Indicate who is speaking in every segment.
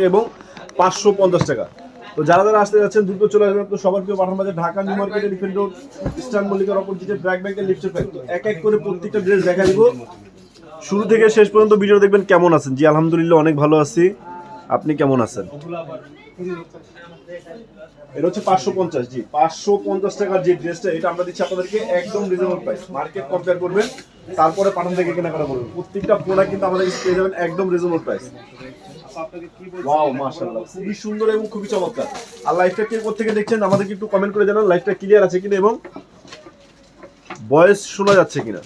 Speaker 1: এবং পাঁচশো পঞ্চাশ টাকা। তো যারা যারা আসতে যাচ্ছেন, দ্রুত চলে আসবেন। তো সবার প্রিয় Pathan Bazar, Dhaka New Market Elephant Road, Eastern মল্লিকার অপোজিটে ব্র্যাক ব্যাংকের লিফটের প্যাক তো এক এক করে প্রত্যেকটা ড্রেস দেখা দিব। শুরু থেকে শেষ পর্যন্ত ভিডিও দেখবেন কেমন আছেন। জি, আলহামদুলিল্লাহ, অনেক ভালো আছি। আপনি কেমন আছেন? এটা হচ্ছে পাঁচশো পঞ্চাশ, জি। পাঁচশো পঞ্চাশ টাকার যে ড্রেসটা এটা আমরা দিচ্ছি আপনাদেরকে একদম রিজনেবল প্রাইস মার্কেট কম্পেয়ার করবেন, তারপরে পাঠান থেকে কেনাকাটা করবেন। প্রত্যেকটা প্রোডাক্ট কিন্তু আমাদের পেয়ে যাবেন একদম রিজনেবল প্রাইস ওয়াও মাশাআল্লাহ। খুবই সুন্দর এবং খুবই চমৎকার। আর লাইভটা কে থেকে দেখছেন আমাদেরকে একটু কমেন্ট করে জানান লাইভটা ক্লিয়ার আছে কিনা এবং ভয়েস শোনা যাচ্ছে কিনা।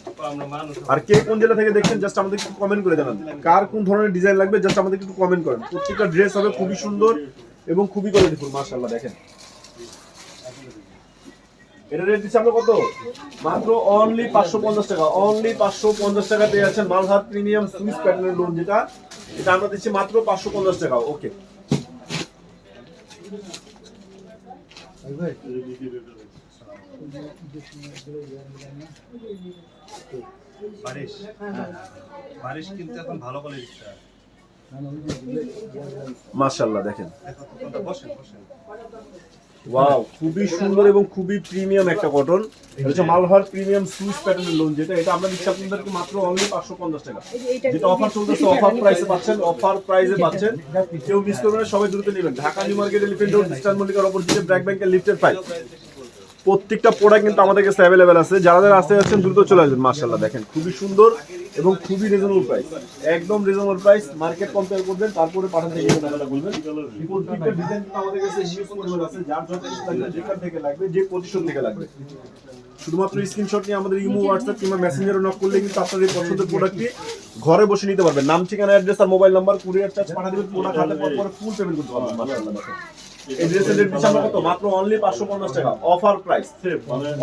Speaker 1: আর কে কোন জেলা থেকে দেখছেন জাস্ট আমাদের একটু কমেন্ট করে জানান। কার কোন ধরনের ডিজাইন লাগবে জাস্ট আমাদের একটু কমেন্ট করেন। প্রত্যেকটা ড্রেস হবে খুবই সুন্দর এবং খুবই কোয়ালিটিফুল মাশাআল্লাহ দেখেন। এটা রেট দিচ্ছি আমরা কত? মাত্র অনলি পাঁচশো পঞ্চাশ টাকা অনলি পাঁচশো পঞ্চাশ টাকা পেয়ে যাচ্ছেন মালহাট প্রিমিয়াম সুইস প্যাটার্নের লোন যেটা এটা আমরা দিচ্ছি মাত্র পাঁচশো পঞ্চাশ টাকা ওকে।
Speaker 2: বারিশ? বারিশ কিন্তু এখন ভালো
Speaker 1: মাশাল্লাহ দেখেন।
Speaker 2: বসেন বসেন।
Speaker 1: ওয়াও খুবই সুন্দর এবং খুবই প্রিমিয়াম একটা কটন হচ্ছে মালহার প্রিমিয়াম সুইস প্যাটার্নের লোন যেটা। এটা আমরা দিচ্ছি আপনাদেরকে মাত্র অনলি পাঁচশো পঞ্চাশ টাকা। যেটা অফার চলতেছে অফার প্রাইসে পাচ্ছেন অফার প্রাইসে পাচ্ছেন। কেউ মিস করবেন না, সবাই দ্রুত নেবেন। Dhaka New Market Elephant Road Eastern মল্লিকার অপোজিটে ব্র্যাক ব্যাংকের লিফটের প্রাইস প্রত্যেকটা প্রোডাক্ট কিন্তু আমাদের কাছে অ্যাভেলেবেল আছে। যারা যারা আসতে যাচ্ছেন, দ্রুত চলে আসবেন মার্শাল্লাহ দেখেন, খুবই সুন্দর। এবং খুবই রিজনেবল প্রাইস একদম রিজনেবল প্রাইস মার্কেট কম্পেয়ার করবেন তারপরে পাঠান থেকে কেনাকাটা করবেন প্রত্যেকটা ডিজাইন কিন্তু আমাদের কাছে হিউজ পরিমাণ আছে যার যত লাগবে যেখান থেকে লাগবে যে পজিশন থেকে লাগবে। শুধুমাত্র স্ক্রিনশট নিয়ে আমাদের ইমো হোয়াটসঅ্যাপ কিংবা মেসেঞ্জারে নক করলে কিন্তু আপনার এই পছন্দের প্রোডাক্টটি ঘরে বসে নিতে পারবেন। নাম ঠিকানা অ্যাড্রেস আর মোবাইল নাম্বার কুরিয়ার চার্জ পাঠিয়ে দেবেন প্রোডাক্ট হাতে পাওয়ার পরে ফুল পেমেন্ট করতে পারবেন। মাশাআল্লাহ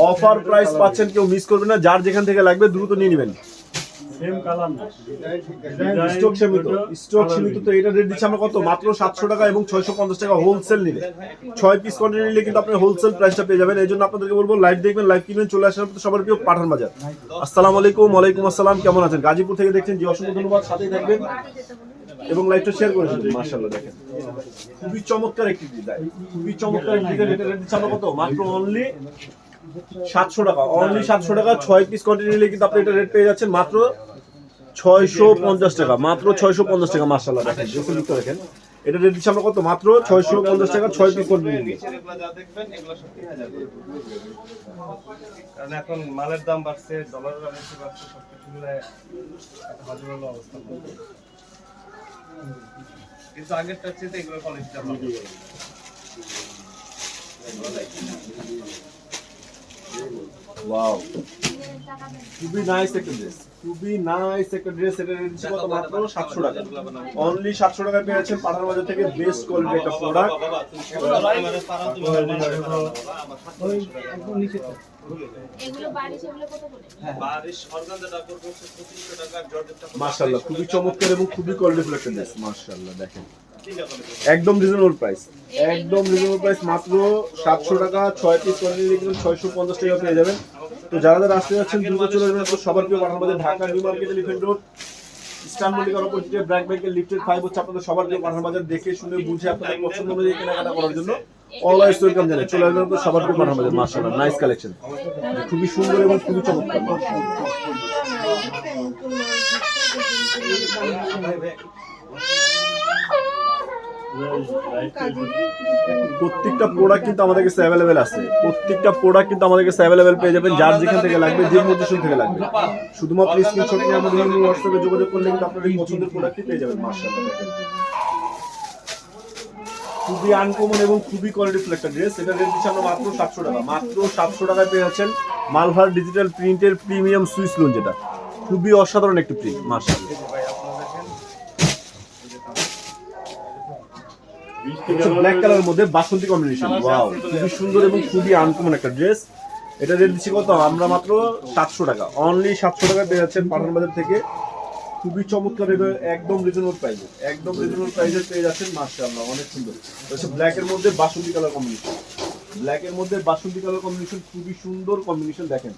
Speaker 1: অফার প্রাইস পাচ্ছেন কেউ মিস করবেন না যার যেখান থেকে লাগবে দ্রুত নিয়ে নেবেন। স্টক সীমিত স্টক সীমিত তো এটা রেট দিচ্ছি আমরা কত? মাত্র সাতশো টাকা এবং ছয়শো পঞ্চাশ টাকা হোলসেল নিলে। ছয় পিস কোয়ান্টিটি নিলে কিন্তু আপনি হোলসেল প্রাইসটা পেয়ে যাবেন। এই জন্য আপনাদেরকে বলব লাইভ দেখবেন লাইভ কিনবেন চলে আসেন আপনাদের সবার প্রিয় পাঠান বাজার। আসসালামু আলাইকুম ওয়ালাইকুম আসসালাম কেমন আছেন? গাজীপুর থেকে দেখছেন জি অসংখ্য ধন্যবাদ সাথেই থাকবেন। এবং লাইভটা শেয়ার করে মাশাআল্লাহ দেখেন। খুবই চমৎকার একটি ডিজাইন খুবই চমৎকার একটি ডিজাইন এটা রেট দিচ্ছি আমরা কত? মাত্র অনলি সাতশো টাকা। অনলি সাতশো টাকা ছয় পিস কোয়ান্টিটি নিলে কিন্তু আপনি এটা রেট পেয়ে যাচ্ছেন। মাত্র ছয়শো পঞ্চাশ টাকা মাত্র ছয়শো পঞ্চাশ টাকা মার্শাল্লাহ দেখেন ড্রেসের লুকটা দেখেন। এটা রেট দিচ্ছি আমরা কত? মাত্র ছয়শো পঞ্চাশ টাকা ছয় পিস কোয়ান্টিটি নিলে
Speaker 2: নিচের এগুলো যা দেখবেন এগুলো সব 3000 করে কারণ এখন মালের দাম বাড়ছে ডলারের দাম বাড়ছে সবকিছু মিলে একটা হজমল অবস্থা। কিন্তু আগেরটার চেয়ে এগুলো কোয়ালিটিটা ভালো।
Speaker 1: ওয়াও খুবই নাইস একটা ড্রেস খুবই নাইস একটা ড্রেস এটা কত মাত্র সাতশো টাকা অনলি সাতশো টাকা পেয়েছেন পাঠান বাজার থেকে বেস্ট কোয়ালিটি একটা প্রোডাক্ট
Speaker 3: এগুলো বারিশ এগুলো কত করে
Speaker 2: বারিশ অর্গানজাটা করব 2500 টাকা জর্জেটটা
Speaker 1: মার্শাল্লাহ খুবই চমৎকার এবং খুবই কোয়ালিটিফুল একটা ড্রেস মার্শাল্লাহ দেখেন একদম রিজনেবল প্রাইস একদম রিজনেবল প্রাইস মাত্র সাতশো টাকা, ছয় পিস কোয়ান্টিটি কিন্তু ছয়শো পঞ্চাশ টাকা পেয়ে যাবেন। তো যারা যারা আসতে যাচ্ছেন, দ্রুত চলে যাবেন তো সবার প্রিয় Pathan Bazar Dhaka New Market Elephant Road Eastern মল্লিকার অপোজিটে ব্র্যাক ব্যাংকের লিফটেড ফাইভ হচ্ছে আপনাদের সবার প্রিয় পাঠান বাজার দেখে শুনে বুঝে আপনাদের পছন্দ অনুযায়ী কেনাকাটা করার জন্য। অলওয়েজ ওয়েলকাম জানাই। চলে আসবেন তো সবার প্রিয় নাইস কালেকশন খুবই সুন্দর এবং খুবই চমৎকার। প্রত্যেকটা প্রোডাক্ট কিন্তু আমাদের কাছে অ্যাভেলেবেল আছে। প্রত্যেকটা প্রোডাক্ট কিন্তু আমাদের কাছে অ্যাভেলেবেল পেয়ে যাবেন, যার যেখান থেকে লাগবে, যে পজিশন থেকে লাগবে। শুধুমাত্র স্ক্রিনশট নিয়ে আমাদের হোয়াটসঅ্যাপে যোগাযোগ করলে কিন্তু আপনার এই পছন্দের প্রোডাক্টটি পেয়ে যাবেন খুবই আনকমন এবং খুবই কোয়ালিটিফুল একটা ড্রেস এটা রেট দিচ্ছি আমরা মাত্র সাতশো টাকা। মাত্র সাতশো টাকায় পেয়ে যাচ্ছেন মালভার ডিজিটাল প্রিন্টের প্রিমিয়াম সুইচ লোন যেটা। খুবই অসাধারণ একটি প্রিন্ট মার্শাল্লাহ ব্ল্যাক কালারের মধ্যে বাসন্তী কম্বিনেশন ওয়াও খুবই সুন্দর এবং খুবই আনকমন একটা ড্রেস এটা রেট দিচ্ছি কত? আমরা মাত্র সাতশো টাকা। অনলি সাতশো টাকা পেয়ে যাচ্ছেন পাঠান বাজার থেকে। খুবই চমৎকার একদম রিজনেবল প্রাইসে একদম রিজনেবল প্রাইসে পেয়ে যাচ্ছেন মাশাআল্লাহ অনেক সুন্দর। হচ্ছে ব্ল্যাকের মধ্যে বাসন্তী কালার কম্বিনেশন ব্ল্যাকের মধ্যে বাসন্তী কালার কম্বিনেশন খুবই সুন্দর কম্বিনেশন দেখেন।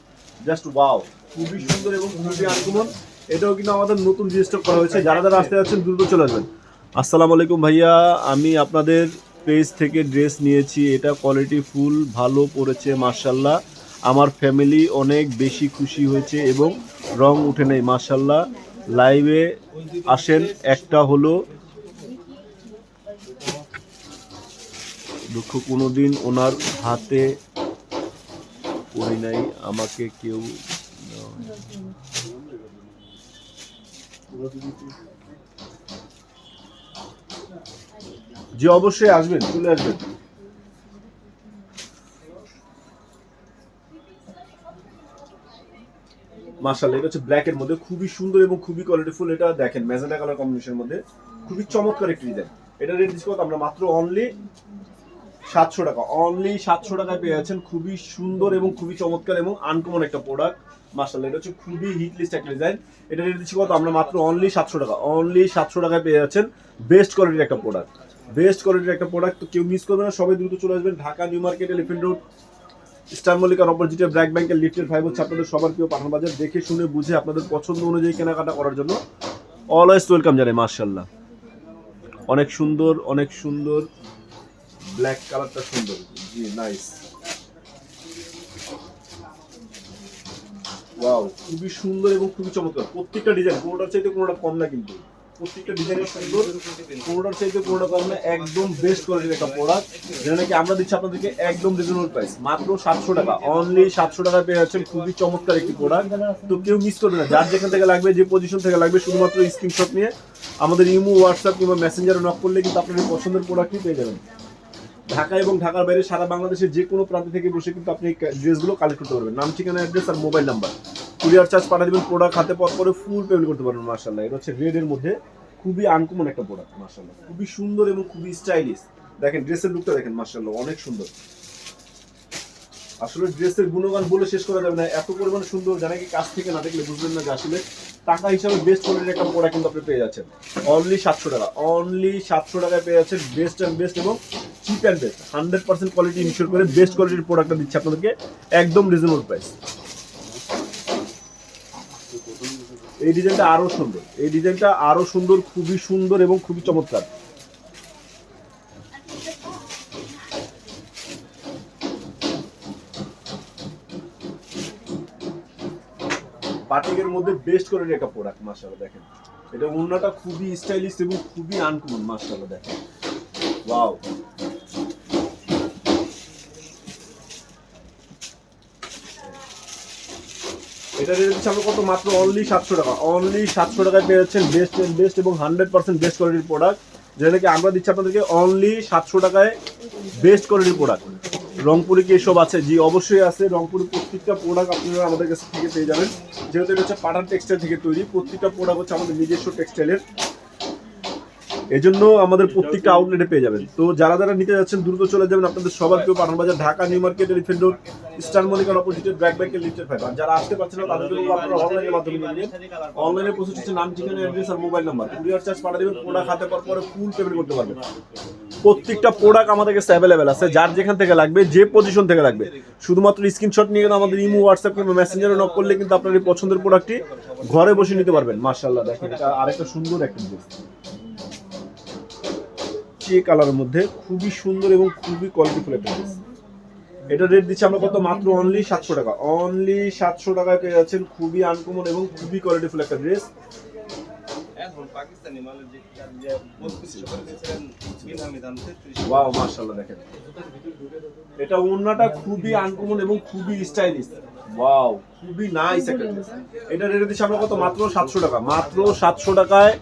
Speaker 1: জাস্ট ওয়াও খুবই সুন্দর এবং খুবই আনকমন এটাও কিন্তু আমাদের নতুন রেজিস্টার করা হয়েছে। যারা যারা আসতে যাচ্ছেন দ্রুত চলে আসবেন। আসসালামু আলাইকুম ভাইয়া, আমি আপনাদের পেজ থেকে ড্রেস নিয়েছি। এটা কোয়ালিটি ফুল ভালো পড়েছে মার্শাল্লাহ আমার ফ্যামিলি অনেক বেশি খুশি হয়েছে এবং রং উঠে নেই মার্শাল্লাহ লাইভে আসেন, একটা হলো দুঃখ কোনো দিন ওনার হাতে পড়ি নাই, আমাকে কেউ জি, অবশ্যই আসবেন, চলে আসবেন। মার্শাল এটা হচ্ছে ব্ল্যাক এর মধ্যে, খুবই সুন্দর এবং খুবই কোয়ালিটিফুল এটা দেখেন, ম্যাজেন্টা কালার কম্বিনেশনের মধ্যে। খুবই চমৎকার একটি ডিজাইন এটা রেট দিচ্ছি আমরা মাত্র অনলি সাতশো টাকা অনলি সাতশো টাকায় পেয়ে যাচ্ছেন। খুবই সুন্দর এবং খুবই চমৎকার এবং আনকমন একটা প্রোডাক্ট মার্শাল এটা হচ্ছে খুবই হিট লিস্ট একটা ডিজাইন এটা রেট দিচ্ছি কত? আমরা মাত্র অনলি সাতশো টাকা অনলি সাতশো টাকায় পেয়ে যাচ্ছেন। বেস্ট কোয়ালিটির একটা প্রোডাক্ট বেস্ট কোয়ালিটির একটা প্রোডাক্ট কেউ মিস করবে না, সবাই দ্রুত চলে আসবেন Dhaka New Market Elephant Road Eastern মল্লিকার অপোজিটে ব্র্যাক ব্যাংকের লিফটের ফাইভ হচ্ছে আপনাদের সবার প্রিয় পাঠান বাজার। দেখে শুনে বুঝে আপনাদের পছন্দ অনুযায়ী কেনাকাটা করার জন্য অলওয়েজ ওয়েলকাম জানাই মার্শাল্লাহ অনেক সুন্দর অনেক সুন্দর ব্ল্যাক কালারটা সুন্দর। জি নাইস ওয়াও খুবই সুন্দর এবং খুবই চমৎকার। প্রত্যেকটা ডিজাইন কোনোটার চাইতে কোনোটা কম না কিন্তু। প্রত্যেকটা ডিজাইনের সুন্দর, কোনোটার চাইতে কোনোটা কম না, একদম বেস্ট কোয়ালিটির একটা প্রোডাক্ট যেটা নাকি আমরা দিচ্ছি আপনাদেরকে একদম রিজনেবল প্রাইস মাত্র সাতশো টাকা। অনলি সাতশো টাকা পেয়ে যাচ্ছেন খুবই চমৎকার একটি প্রোডাক্ট তো কেউ মিস করবে না। যার যেখান থেকে লাগবে, যে পজিশন থেকে লাগবে, শুধুমাত্র স্ক্রিনশট নিয়ে আমাদের ইমো হোয়াটসঅ্যাপ কিংবা মেসেঞ্জারে নক করলে কিন্তু আপনাদের পছন্দের প্রোডাক্টই পেয়ে যাবেন। ঢাকা এবং ঢাকার বাইরে সারা বাংলাদেশের যে কোনো প্রান্ত থেকে বসে কিন্তু আপনি ড্রেসগুলো কালেক্ট করতে পারবেন। নাম, ঠিকানা অ্যাড্রেস আর মোবাইল নাম্বার কুরিয়ার চার্জ পাঠিয়ে দেবেন প্রোডাক্ট হাতে পর পরে ফুল পেমেন্ট করতে পারবেন মার্শাল্লাহ এটা হচ্ছে রেড এর মধ্যে খুবই আনকমন একটা প্রোডাক্ট মার্শাল্লাহ খুবই সুন্দর এবং খুবই স্টাইলিশ দেখেন ড্রেসের লুকটা দেখেন মার্শাল্লাহ অনেক সুন্দর। আসলে ড্রেসের গুণগান বলে শেষ করা যাবে না। এত পরিমাণে সুন্দর জানা কি কাছ থেকে না দেখলে বুঝবেন না যে আসলে টাকা হিসাবে বেস্ট কোয়ালিটির একটা প্রোডাক্ট কিন্তু আপনি পেয়ে যাচ্ছেন। অনলি সাতশো টাকা অনলি সাতশো টাকায় পেয়ে যাচ্ছেন বেস্ট অ্যান্ড বেস্ট এবং cheap and best hundred percent quality ensure করে বেস্ট কোয়ালিটির প্রোডাক্টটা দিচ্ছে আপনাদেরকে একদম রিজনেবল প্রাইস এই ডিজাইনটা আরও সুন্দর। এই ডিজাইনটা আরও সুন্দর, খুবই সুন্দর এবং খুবই চমৎকার। বাটিকের মধ্যে বেস্ট করে একটা প্রোডাক্ট মাশাআল্লাহ দেখেন। এটা ওড়নাটা খুবই স্টাইলিশ এবং খুবই আনকমন মাশাআল্লাহ দেখেন। ওয়াও এটা রেট হচ্ছে আমরা কত? মাত্র অনলি সাতশো টাকা। অনলি সাতশো টাকায় পেয়ে যাচ্ছেন বেস্ট এন্ড বেস্ট এবং হান্ড্রেড পার্সেন্ট বেস্ট কোয়ালিটির প্রোডাক্ট যেটা নাকি আমরা দিচ্ছি আপনাদেরকে অনলি সাতশো টাকায় বেস্ট কোয়ালিটির প্রোডাক্ট রংপুরে কি এসব আছে? জি, অবশ্যই আছে। রংপুরের প্রত্যেকটা প্রোডাক্ট আপনারা আমাদের কাছ থেকে পেয়ে যাবেন। যেহেতু এটা হচ্ছে পাটার টেক্সটাইল থেকে তৈরি, প্রত্যেকটা প্রোডাক্ট হচ্ছে আমাদের নিজস্ব টেক্সটাইলের এই জন্য আমাদের প্রত্যেকটা আউটলেটে পেয়ে যাবেন। তো যারা যারা নিতে যাচ্ছেন, দ্রুত চলে যাবেন আপনাদের সবার কেউ Pathan Bazar, Dhaka, New Market Elephant Road Eastern মনিকার অপোজিটে ব্র্যাক ব্যাংকের লিফটের ফাইভ যারা আসতে পারছেন না তাদেরকে বলব আপনারা অনলাইনের মাধ্যমে নিয়ে অনলাইনে প্রসেস হচ্ছে নাম, ঠিকানা অ্যাড্রেস আর মোবাইল নাম্বার কুরিয়ার চার্জ পাঠিয়ে দেবেন প্রোডাক্ট হাতে পাওয়ার পরে ফুল পেমেন্ট করতে পারবেন। প্রত্যেকটা প্রোডাক্ট আমাদের কাছে অ্যাভেলেবেল আছে। যার যেখান থেকে লাগবে, যে পজিশন থেকে লাগবে। শুধুমাত্র স্ক্রিনশট নিয়ে কিন্তু আমাদের ইমো হোয়াটসঅ্যাপ কিংবা মেসেঞ্জারে নক করলে কিন্তু আপনার এই পছন্দের প্রোডাক্টটি ঘরে বসে নিতে পারবেন। মার্শাল্লাহ দেখেন এটা আরেকটা সুন্দর একটা চে কালারের মধ্যে খুবই সুন্দর এবং খুবই কোয়ালিটিফুল একটা ড্রেস এটা রেট দিচ্ছি আমরা কত? মাত্র অনলি সাতশো টাকা। অনলি সাতশো টাকায় পেয়ে যাচ্ছেন খুবই আনকমন এবং খুবই কোয়ালিটিফুল একটা ড্রেস
Speaker 2: যে যে
Speaker 1: মাশাআল্লাহ দেখেন। এটা ওন্নাটা খুবই আনকমন এবং খুবই স্টাইলিশ ওয়াও খুবই নাইস একটা ড্রেস এটা রেট দিচ্ছি আমরা কত? মাত্র সাতশো টাকা। মাত্র সাতশো টাকায়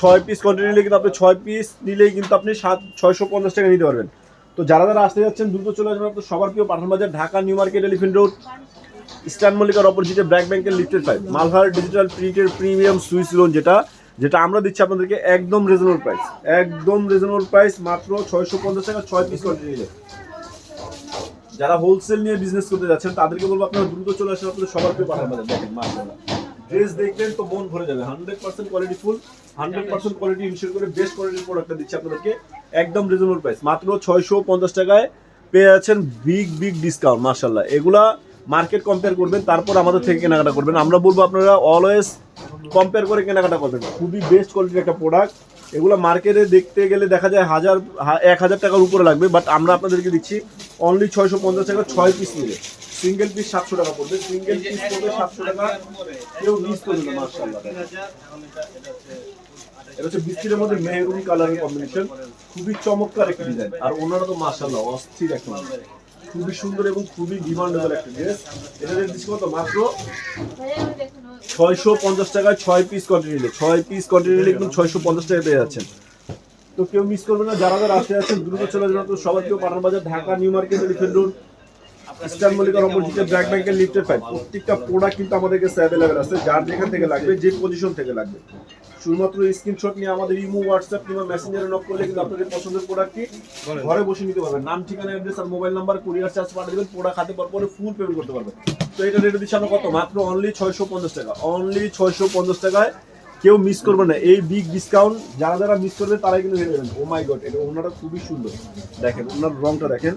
Speaker 1: ছয় পিস কোয়ান্টিটি নিলে কিন্তু আপনি ছয় পিস নিলেই কিন্তু আপনি সাত, ছয়শো পঞ্চাশ টাকা নিতে পারবেন। তো যারা যারা আসতে যাচ্ছেন, দ্রুত চলে আসবেন আপনার সবার প্রিয় Pathan Bazar, Dhaka, New Market, Elephant Road. Eastern মল্লিকার অপোজিটে ব্র্যাক ব্যাংকের লিফটেড ফাইভ মালহার ডিজিটাল প্রিন্টের প্রিমিয়াম সুইস লোন যেটা যেটা আমরা দিচ্ছি আপনাদেরকে একদম রিজনেবল প্রাইস একদম রিজনেবল প্রাইস মাত্র ছয়শো পঞ্চাশ টাকা, ছয় পিস কোয়ান্টিটি নিলে। যারা হোলসেল নিয়ে বিজনেস করতে যাচ্ছেন, তাদেরকে বলব আপনারা দ্রুত চলে আসেন আপনাদের সবার প্রিয় পাঠান বাজার। দেখেন মাশাআল্লাহ ড্রেস দেখবেন তো মন ভরে যাবে। Hundred percent quality full hundred percent quality ensure করে বেস্ট কোয়ালিটির প্রোডাক্টটা দিচ্ছি আপনাদেরকে, একদম রিজনেবল প্রাইস মাত্র ছয়শো পঞ্চাশ টাকায় পেয়ে যাচ্ছেন বিগ বিগ ডিসকাউন্ট মার্শাল্লাহ এগুলা মার্কেট কম্পেয়ার করবেন, তারপর আমাদের থেকে কেনাকাটা করবেন। আমরা বলব আপনারা অলওয়েজ কম্পেয়ার করে কেনাকাটা করবেন। খুবই বেস্ট কোয়ালিটির একটা প্রোডাক্ট এগুলো মার্কেটে দেখতে গেলে দেখা যায় হাজার এক হাজার টাকার উপরে লাগবে বাট আমরা আপনাদেরকে দিচ্ছি অনলি ছয়শো পঞ্চাশ টাকা ছয় পিস নিলে। সিঙ্গেল পিস সাতশো টাকা পড়বে। সিঙ্গেল পিস পড়বে সাতশো টাকা। কেউ মিস করবে না মার্শাল্লাহ এটা হচ্ছে বিস্কিটের মধ্যে মেহরুন কালারের কম্বিনেশন খুবই চমৎকার একটা ডিজাইন আর ওনারা তো মার্শাল্লাহ অস্থির একটা মানুষ। খুবই সুন্দর এবং খুবই ডিমান্ডেবল একটা ড্রেস এটা রেট দিচ্ছি কত? মাত্র ছয়শো পঞ্চাশ টাকায় ছয় পিস কোয়ান্টিটি ছয় পিস কোয়ান্টিটি নিলে কিন্তু ছয়শো পঞ্চাশ টাকা পেয়ে যাচ্ছেন। তো কেউ মিস করবে না। যারা যারা আসতে আছেন দ্রুত চলে যান। তো সবাই কেউ Pathan Bazar Dhaka New Market Elephant Road. Eastern মল্লিকার অপোজিটে ব্র্যাক ব্যাংকের লিফটের পাইপ প্রত্যেকটা প্রোডাক্ট কিন্তু আমাদের কাছে অ্যাভেলেবেল আছে যার যেখান থেকে লাগবে যে পজিশন থেকে লাগবে। শুধুমাত্র স্ক্রিনশট নিয়ে আমাদের ইমো হোয়াটসঅ্যাপ কিংবা মেসেঞ্জারে নক করলে কিন্তু আপনাদের পছন্দের প্রোডাক্টটি ঘরে বসে নিতে পারবেন। নাম ঠিকানা অ্যাড্রেস আর মোবাইল নাম্বার কুরিয়ার চার্জ পাঠিয়ে দেবেন প্রোডাক্ট হাতে পাওয়ার পরে ফুল পেমেন্ট করতে পারবেন। তো এটা রেট দিচ্ছে আমরা কত? মাত্র অনলি ছয়শো পঞ্চাশ টাকা। অনলি ছয়শো পঞ্চাশ টাকায় কেউ মিস করবে না। এই বিগ ডিসকাউন্ট যারা যারা মিস করবে তারাই কিন্তু হেরে যাবেন। ও মাই গড এটা ওনাটা খুবই সুন্দর। দেখেন ওনার রংটা দেখেন।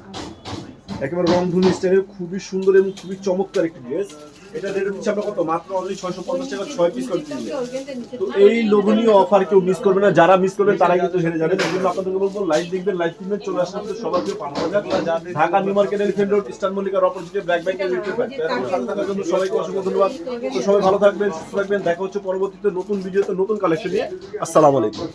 Speaker 1: একেবারে রং ধুনি স্টাইলে খুবই সুন্দর এবং খুবই চমৎকার একটি ড্রেস। এটা রেট দিচ্ছে আমরা কত? মাত্র অনলি ছয়শো পঞ্চাশ টাকা, ছয় পিস করে তো এই লোভনীয় অফার কেউ মিস করবে না। যারা মিস করবেন তারা কিন্তু হেরে যাবে। এই জন্য আপনাদেরকে বলব লাইভ দেখবেন লাইভ কিনবেন, চলে আসলে আমাদের সবাইকে পাঠানো যাক Dhaka New Market Elephant Road Eastern মল্লিকার অপোজিটে ব্ল্যাক ব্যাংকের থাকার জন্য সবাইকে অসংখ্য ধন্যবাদ। তো সবাই ভালো থাকবেন, সুস্থ থাকবেন। দেখা হচ্ছে পরবর্তীতে নতুন ভিডিওতে নতুন কালেকশন নিয়ে। আসসালামু আলাইকুম।